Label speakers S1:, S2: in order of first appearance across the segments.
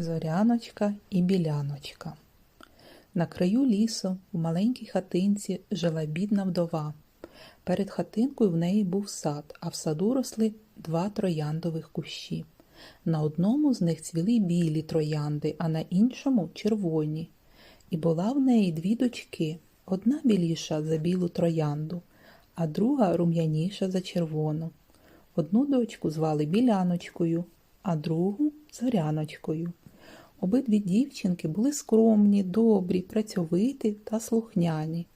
S1: Зоряночка і біляночка. На краю лісу в маленькій хатинці жила бідна вдова. Перед хатинкою в неї був сад, а в саду росли два трояндових кущі. На одному з них цвіли білі троянди, а на іншому червоні. І була в неї дві дочки: одна біліша за білу троянду, а друга рум'яніша за червону. Одну дочку звали Біляночкою, а другу Зоряночкою. Обидві дівчинки були скромні, добрі, працьовиті та слухняні.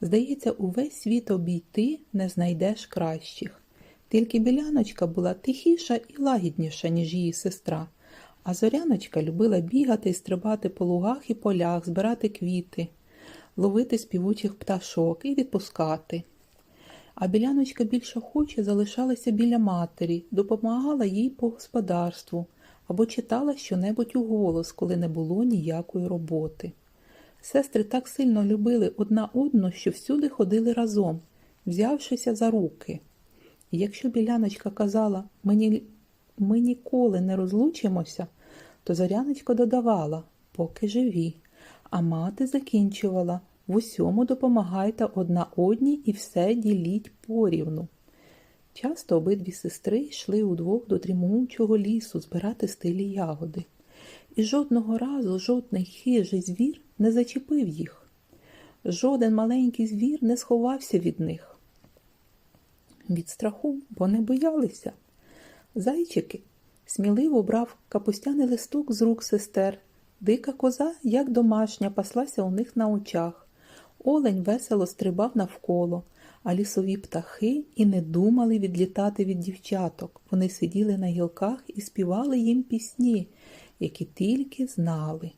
S1: Здається, увесь світ обійти не знайдеш кращих. Тільки біляночка була тихіша і лагідніша, ніж її сестра, а зоряночка любила бігати і стрибати по лугах і полях, збирати квіти, ловити співучих пташок і відпускати. А біляночка більше хоче залишалася біля матері, допомагала їй по господарству або читала щонебудь у голос, коли не було ніякої роботи. Сестри так сильно любили одна одну, що всюди ходили разом, взявшися за руки. І якщо біляночка казала «Мені, ми ніколи не розлучимося, то зоряночка додавала поки живі, а мати закінчувала в усьому допомагайте одна одній і все діліть порівну. Часто обидві сестри йшли удвох до дрімучого лісу збирати стилі ягоди. І жодного разу жодний хижий звір не зачепив їх. Жоден маленький звір не сховався від них. Від страху, бо не боялися. Зайчики сміливо брав капустяний листок з рук сестер. Дика коза, як домашня, паслася у них на очах. Олень весело стрибав навколо, а лісові птахи і не думали відлітати від дівчаток. Вони сиділи на гілках і співали їм пісні, які тільки знали.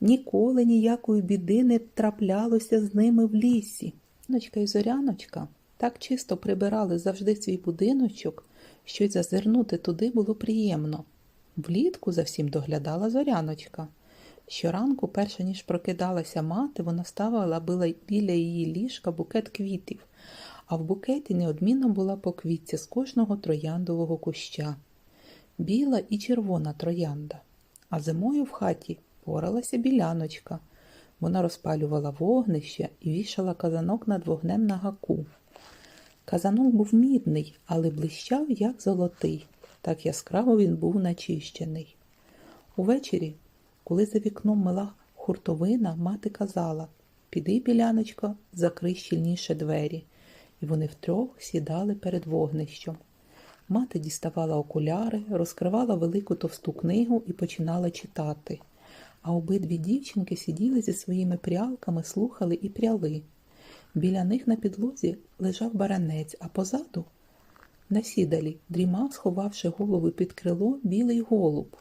S1: Ніколи ніякої біди не траплялося з ними в лісі. Ночка і зоряночка так чисто прибирали завжди свій будиночок, що й зазирнути туди було приємно. Влітку за всім доглядала зоряночка. Щоранку, перше ніж прокидалася мати, вона ставила біля її ліжка букет квітів, а в букеті неодмінно була по квітці з кожного трояндового куща. Біла і червона троянда. А зимою в хаті поралася біляночка. Вона розпалювала вогнище і вішала казанок над вогнем на гаку. Казанок був мідний, але блищав, як золотий. Так яскраво він був начищений. Увечері коли за вікном мила хуртовина, мати казала Піди, біляночко, закрий щільніше двері, і вони втрьох сідали перед вогнищем. Мати діставала окуляри, розкривала велику товсту книгу і починала читати, а обидві дівчинки сиділи зі своїми прялками, слухали і пряли. Біля них на підлозі лежав баранець, а позаду, на сідалі, дрімав, сховавши голову під крило, білий голуб.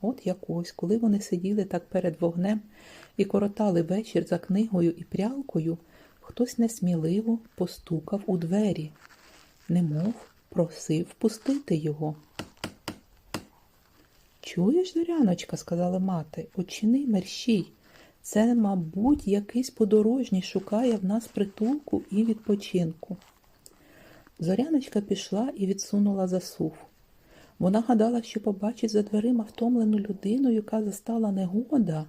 S1: От якось, коли вони сиділи так перед вогнем і коротали вечір за книгою і прялкою, хтось несміливо постукав у двері, немов просив пустити його. Чуєш, Зоряночка, сказала мати, очини мерщій. Це, мабуть, якийсь подорожній шукає в нас притулку і відпочинку. Зоряночка пішла і відсунула засув. Вона гадала, що побачить за дверима втомлену людину, яка застала негода,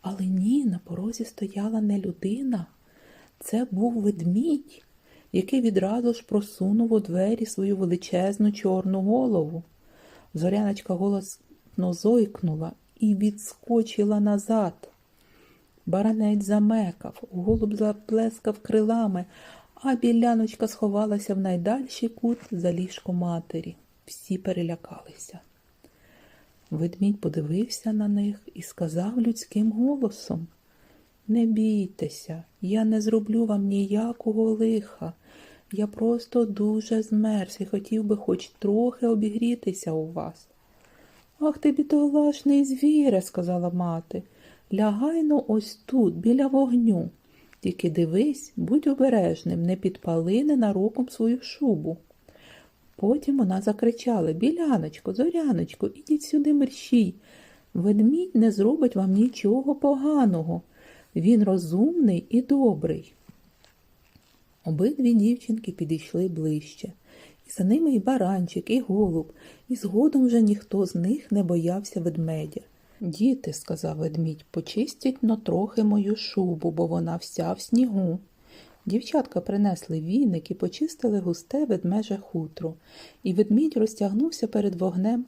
S1: але ні, на порозі стояла не людина. Це був ведмідь, який відразу ж просунув у двері свою величезну чорну голову. Зоряночка голосно зойкнула і відскочила назад. Баранець замекав, голуб заплескав крилами, а біляночка сховалася в найдальший кут за ліжко матері. Всі перелякалися. Ведмідь подивився на них і сказав людським голосом Не бійтеся, я не зроблю вам ніякого лиха. Я просто дуже змерз і хотів би хоч трохи обігрітися у вас. Ах ти, бідолашний звіре, сказала мати, лягай ну ось тут, біля вогню. Тільки дивись, будь обережним, не підпали ненароком свою шубу. Потім вона закричала Біляночко, зоряночко, ідіть сюди мерщій. Ведмідь не зробить вам нічого поганого. Він розумний і добрий. Обидві дівчинки підійшли ближче. І за ними і баранчик, і голуб, і згодом вже ніхто з них не боявся ведмедя. Діти, сказав ведмідь, почистять но трохи мою шубу, бо вона вся в снігу. Дівчатка принесли віник і почистили густе ведмеже хутро, і ведмідь розтягнувся перед вогнем,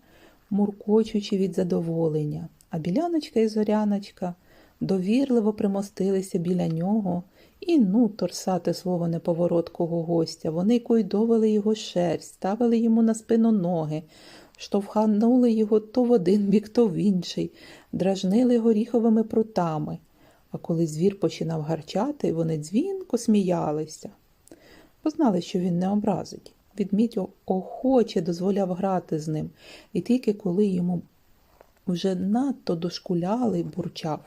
S1: муркочучи від задоволення, а біляночка і зоряночка довірливо примостилися біля нього і ну торсати свого неповороткого гостя. Вони койдовили його шерсть, ставили йому на спину ноги, штовханули його то в один бік, то в інший, дражнили горіховими прутами. А коли звір починав гарчати, вони дзвінко сміялися. Познали, що він не образить. Відмідь охоче дозволяв грати з ним, і тільки коли йому вже надто дошкуляли, бурчав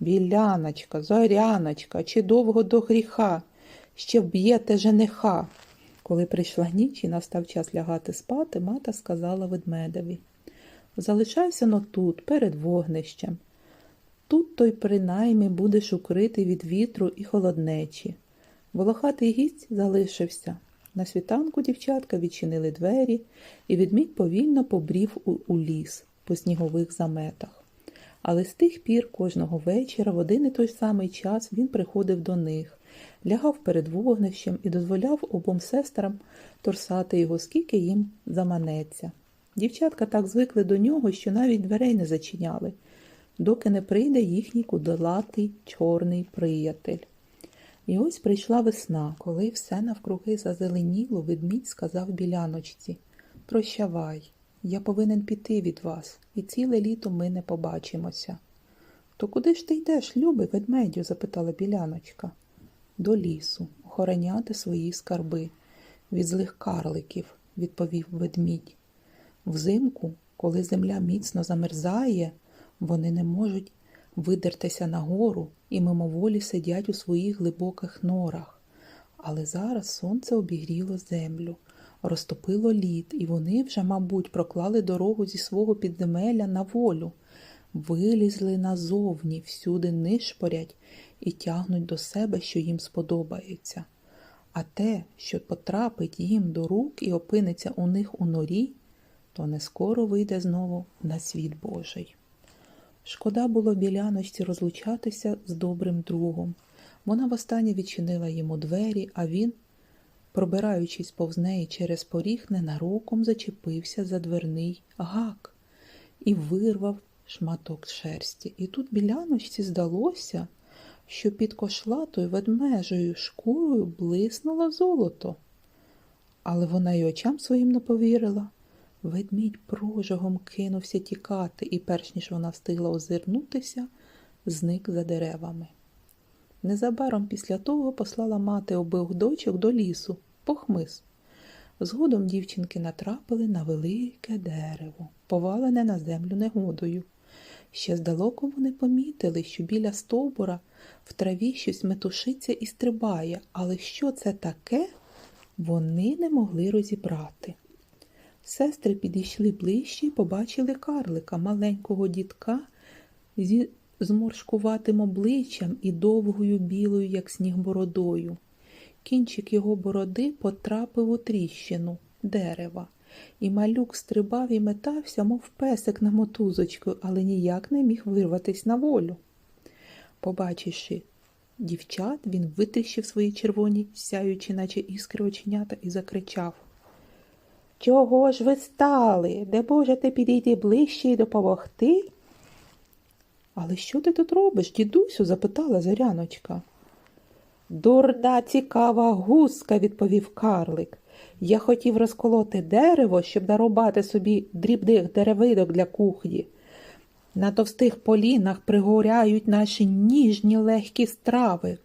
S1: Біляночка, зоряночка, чи довго до гріха, ще вб'єте жениха. Коли прийшла ніч і настав час лягати спати, мата сказала ведмедеві Залишайся но тут, перед вогнищем. Тут той принаймні будеш укритий від вітру і холоднечі. Волохатий гість залишився. На світанку дівчатка відчинили двері, і відмідь повільно побрів у ліс по снігових заметах. Але з тих пір кожного вечора в один і той самий час він приходив до них, лягав перед вогнищем і дозволяв обом сестрам торсати його, скільки їм заманеться. Дівчатка так звикли до нього, що навіть дверей не зачиняли, доки не прийде їхній кудлатий чорний приятель. І ось прийшла весна, коли все навкруги зазеленіло, ведмідь сказав біляночці Прощавай, я повинен піти від вас, і ціле літо ми не побачимося. То куди ж ти йдеш, любий ведмедю? запитала біляночка. До лісу, охороняти свої скарби. Від злих карликів, відповів ведмідь. Взимку, коли земля міцно замерзає, вони не можуть видертися нагору і мимоволі сидять у своїх глибоких норах. Але зараз сонце обігріло землю, розтопило лід, і вони вже, мабуть, проклали дорогу зі свого підземелля на волю, вилізли назовні, всюди нишпорять і тягнуть до себе, що їм сподобається. А те, що потрапить їм до рук і опиниться у них у норі, то не скоро вийде знову на світ Божий. Шкода було біляночці розлучатися з добрим другом. Вона востаннє відчинила йому двері, а він, пробираючись повз неї через поріг, ненароком зачепився за дверний гак і вирвав шматок шерсті. І тут біляночці здалося, що під кошлатою ведмежою шкурою блиснуло золото. Але вона й очам своїм не повірила. Ведмідь прожогом кинувся тікати, і, перш ніж вона встигла озирнутися, зник за деревами. Незабаром після того послала мати обох дочок до лісу, по хмиз. Згодом дівчинки натрапили на велике дерево, повалене на землю негодою. Ще здалеку вони помітили, що біля стовбура в траві щось метушиться і стрибає, але що це таке, вони не могли розібрати. Сестри підійшли ближче і побачили карлика, маленького дітка зі зморшкуватим обличчям і довгою білою, як сніг бородою. Кінчик його бороди потрапив у тріщину дерева, і малюк стрибав і метався, мов песик на мотузочку, але ніяк не міг вирватись на волю. Побачивши дівчат, він витріщив свої червоні, сяючи, наче іскри оченята, і закричав Чого ж ви стали? Де можете підійти ближче і допомогти? Але що ти тут робиш, дідусю? запитала зоряночка. Дурна цікава гуска, відповів карлик. Я хотів розколоти дерево, щоб нарубати собі дрібних деревидок для кухні. На товстих полінах пригоряють наші ніжні легкі страви.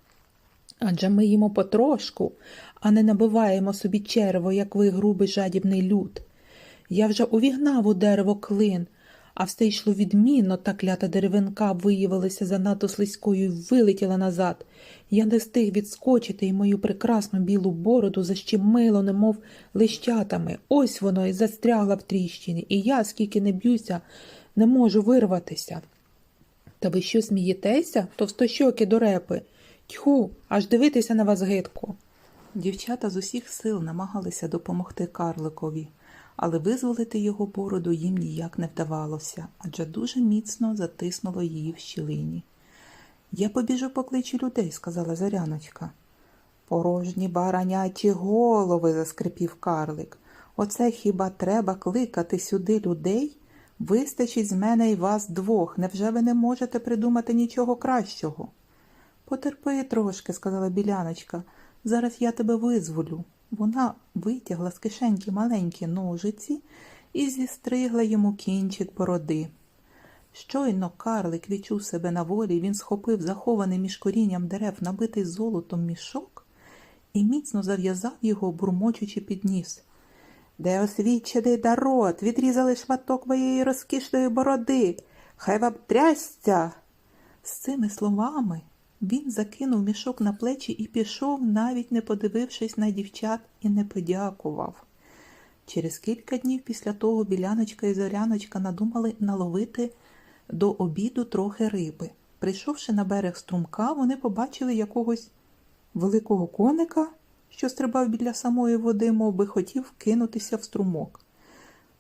S1: Адже ми їмо потрошку, а не набиваємо собі черво, як ви, грубий жадібний люд. Я вже увігнав у дерево клин, а все йшло відмінно, та клята деревинка виявилася занадто слизькою і вилетіла назад. Я не встиг відскочити і мою прекрасну білу бороду защемило, немов лищатами. Ось воно і застрягла в тріщині, і я, скільки не б'юся, не можу вирватися. Та ви що смієтеся, товстощоки дорепи? Тьху, аж дивитися на вас гидко. Дівчата з усіх сил намагалися допомогти карликові, але визволити його бороду їм ніяк не вдавалося, адже дуже міцно затиснуло її в щілині. Я побіжу покличу людей, сказала Зоряночка. Порожні бараняті голови, заскрипів карлик. Оце хіба треба кликати сюди людей? Вистачить з мене і вас двох. Невже ви не можете придумати нічого кращого? Потерпи трошки, сказала біляночка. Зараз я тебе визволю. Вона витягла з кишеньки маленькі ножиці і зістригла йому кінчик бороди. Щойно карлик відчув себе на волі, він схопив захований між корінням дерев набитий золотом мішок і міцно зав'язав його, бурмочучи під ніс. Де освічений народ, відрізали шматок моєї розкішної бороди. Хай вам трясця. З цими словами він закинув мішок на плечі і пішов, навіть не подивившись на дівчат і не подякував. Через кілька днів після того біляночка і зоряночка надумали наловити до обіду трохи риби. Прийшовши на берег струмка, вони побачили якогось великого коника, що стрибав біля самої води, мов би хотів кинутися в струмок.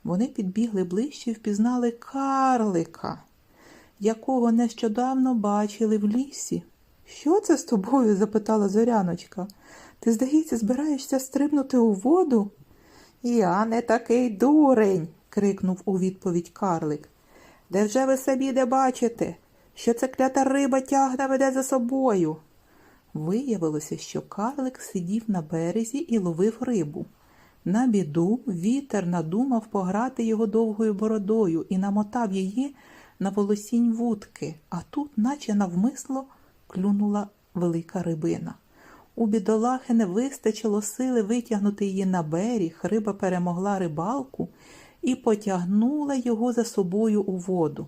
S1: Вони підбігли ближче і впізнали карлика, якого нещодавно бачили в лісі. Що це з тобою? запитала зоряночка. Ти, здається, збираєшся стрибнути у воду? Я не такий дурень, крикнув у відповідь карлик. Де вже ви собі не бачите, що ця клята риба тягне веде за собою? Виявилося, що карлик сидів на березі і ловив рибу. На біду вітер надумав пограти його довгою бородою і намотав її на волосінь вудки, а тут, наче навмисло, клюнула велика рибина. У бідолахи не вистачило сили витягнути її на берег, риба перемогла рибалку і потягнула його за собою у воду.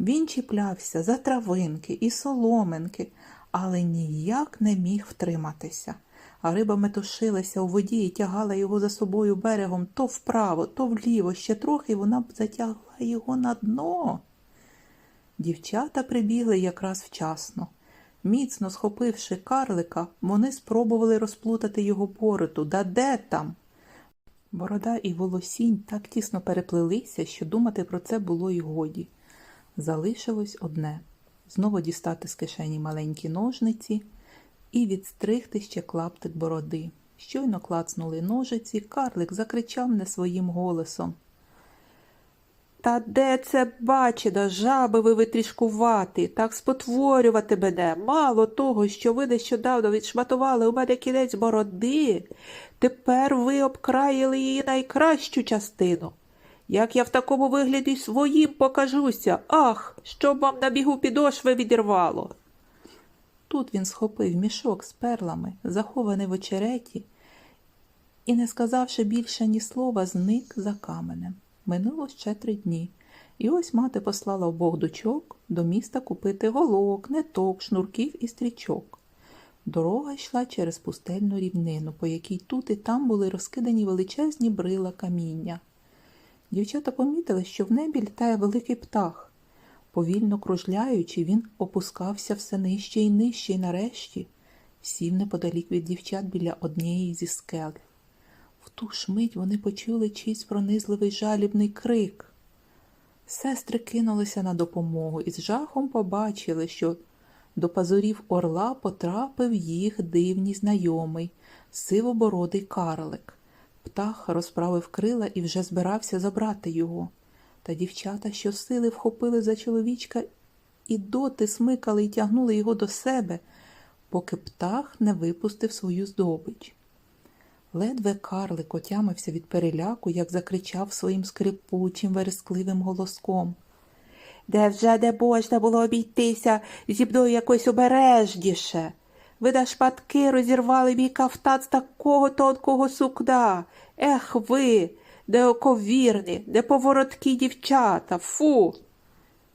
S1: Він чіплявся за травинки і соломинки, але ніяк не міг втриматися. А риба метушилася у воді і тягала його за собою берегом то вправо, то вліво, ще трохи вона б затягла його на дно. Дівчата прибігли якраз вчасно. Міцно схопивши карлика, вони спробували розплутати його бороду. Да де там? Борода і волосінь так тісно переплелися, що думати про це було й годі. Залишилось одне знову дістати з кишені маленькі ножниці і відстригти ще клаптик бороди. Щойно клацнули ножиці, карлик закричав не своїм голосом. Та де це бачено, жаби ви витрішкувати, так спотворювати мене. Мало того, що ви нещодавно відшматували у мене кінець бороди, тепер ви обкраїли її найкращу частину. Як я в такому вигляді своїм покажуся, ах, щоб вам на бігу підошви відірвало. Тут він схопив мішок з перлами, захований в очереті, і, не сказавши більше ні слова, зник за каменем. Минуло ще три дні, і ось мати послала обох дочок до міста купити голок, ниток, шнурків і стрічок. Дорога йшла через пустельну рівнину, по якій тут і там були розкидані величезні брила каміння. Дівчата помітили, що в небі літає великий птах. Повільно кружляючи, він опускався все нижче і нижче, і нарешті сів неподалік від дівчат біля однієї зі скель. Ту ж мить вони почули чийсь пронизливий жалібний крик. Сестри кинулися на допомогу і з жахом побачили, що до пазурів орла потрапив їх дивній знайомий, сивобородий карлик. Птах розправив крила і вже збирався забрати його. Та дівчата щосили вхопили за чоловічка і доти смикали і тягнули його до себе, поки птах не випустив свою здобич. Ледве карлик отямився від переляку, як закричав своїм скрипучим, верескливим голоском. Де вже не можна було обійтися зі мною якось обережніше. Ви на шпатки розірвали мій кафтан з такого тонкого сукна. Ех ви, неоковірні, неповороткі дівчата, фу.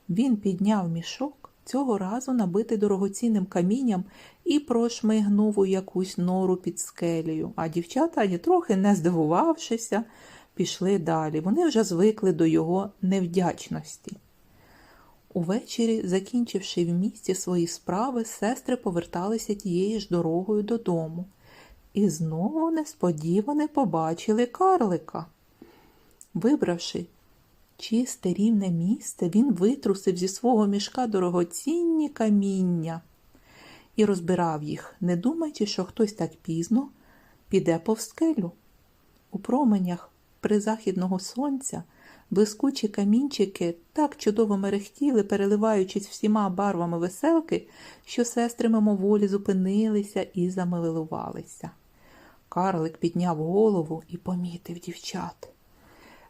S1: Він підняв мішок, цього разу набитий дорогоцінним камінням, і прошмигнув у якусь нору під скелею, а дівчата, ані трохи не здивувавшися, пішли далі. Вони вже звикли до його невдячності. Увечері, закінчивши в місті свої справи, сестри поверталися тією ж дорогою додому і знову несподівано побачили карлика. Вибравши чисте рівне місце, він витрусив зі свого мішка дорогоцінні каміння і розбирав їх, не думаючи, що хтось так пізно піде повз скелю. У променях призахідного сонця блискучі камінчики так чудово мерехтіли, переливаючись всіма барвами веселки, що сестри мимоволі зупинилися і замилувалися. Карлик підняв голову і помітив дівчат.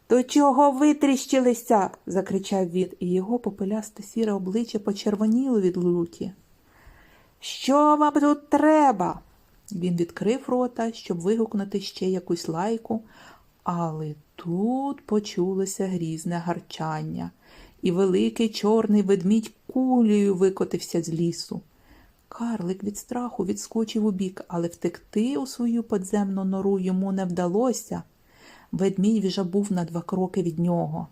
S1: До чого витріщилися? закричав він, і його попелясте сіре обличчя почервоніло від люті. Що вам тут треба? Він відкрив рота, щоб вигукнути ще якусь лайку, але тут почулося грізне гарчання, і великий чорний ведмідь кулею викотився з лісу. Карлик від страху відскочив убік, але втекти у свою подземну нору йому не вдалося. Ведмідь вже був на два кроки від нього.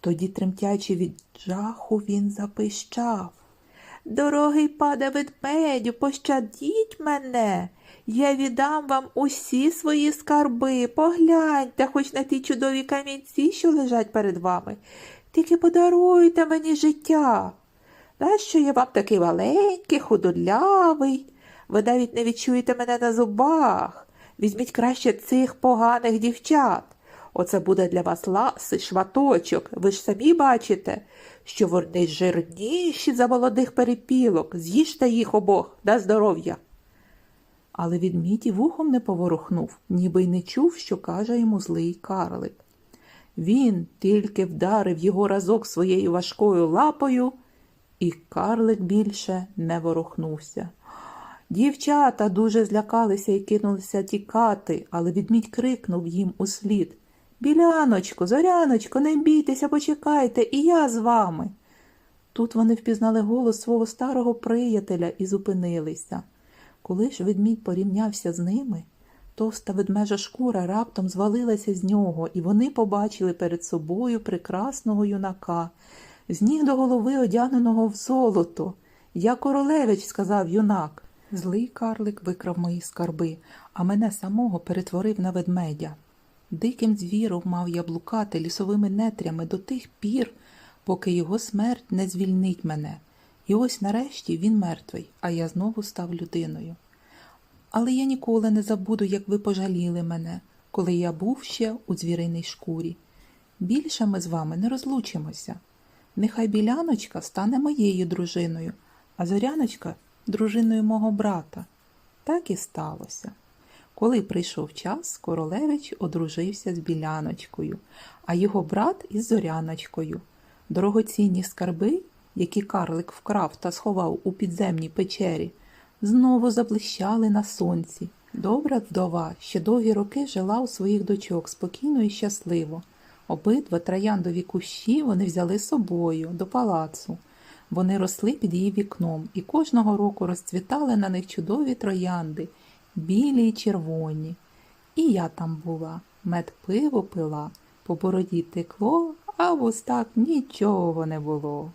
S1: Тоді, тремтячи від жаху, він запищав. Дорогий пане ведмедю, пощадіть мене. Я віддам вам усі свої скарби. Погляньте хоч на ті чудові камінці, що лежать перед вами. Тільки подаруйте мені життя. Нащо я вам такий маленький, худорлявий? Ви навіть не відчуєте мене на зубах. Візьміть краще цих поганих дівчат. Оце буде для вас ласий шматочок. Ви ж самі бачите, що вони жирніші за молодих перепілок. З'їжте їх обох на здоров'я. Але і вухом не поворухнув, ніби й не чув, що каже йому злий карлик. Він тільки вдарив його разок своєю важкою лапою, і карлик більше не ворухнувся. Дівчата дуже злякалися і кинулися тікати, але відмідь крикнув їм услід Біляночко, зоряночко, не бійтеся, почекайте, і я з вами. Тут вони впізнали голос свого старого приятеля і зупинилися. Коли ж ведмідь порівнявся з ними, товста ведмежа шкура раптом звалилася з нього, і вони побачили перед собою прекрасного юнака, з ніг до голови одягненого в золото. Я королевич, сказав юнак. Злий карлик викрав мої скарби, а мене самого перетворив на ведмедя. Диким звіром мав я блукати лісовими нетрями до тих пір, поки його смерть не звільнить мене. І ось нарешті він мертвий, а я знову став людиною. Але я ніколи не забуду, як ви пожаліли мене, коли я був ще у звіриній шкурі. Більше ми з вами не розлучимося. Нехай біляночка стане моєю дружиною, а зоряночка дружиною мого брата. Так і сталося. Коли прийшов час, королевич одружився з біляночкою, а його брат із зоряночкою. Дорогоцінні скарби, які карлик вкрав та сховав у підземній печері, знову заблищали на сонці. Добра вдова ще довгі роки жила у своїх дочок спокійно і щасливо. Обидва трояндові кущі вони взяли з собою до палацу. Вони росли під її вікном і кожного року розцвітали на них чудові троянди, білі й червоні. І я там була, мед пиво пила, по бороді текло, а в устах нічого не було.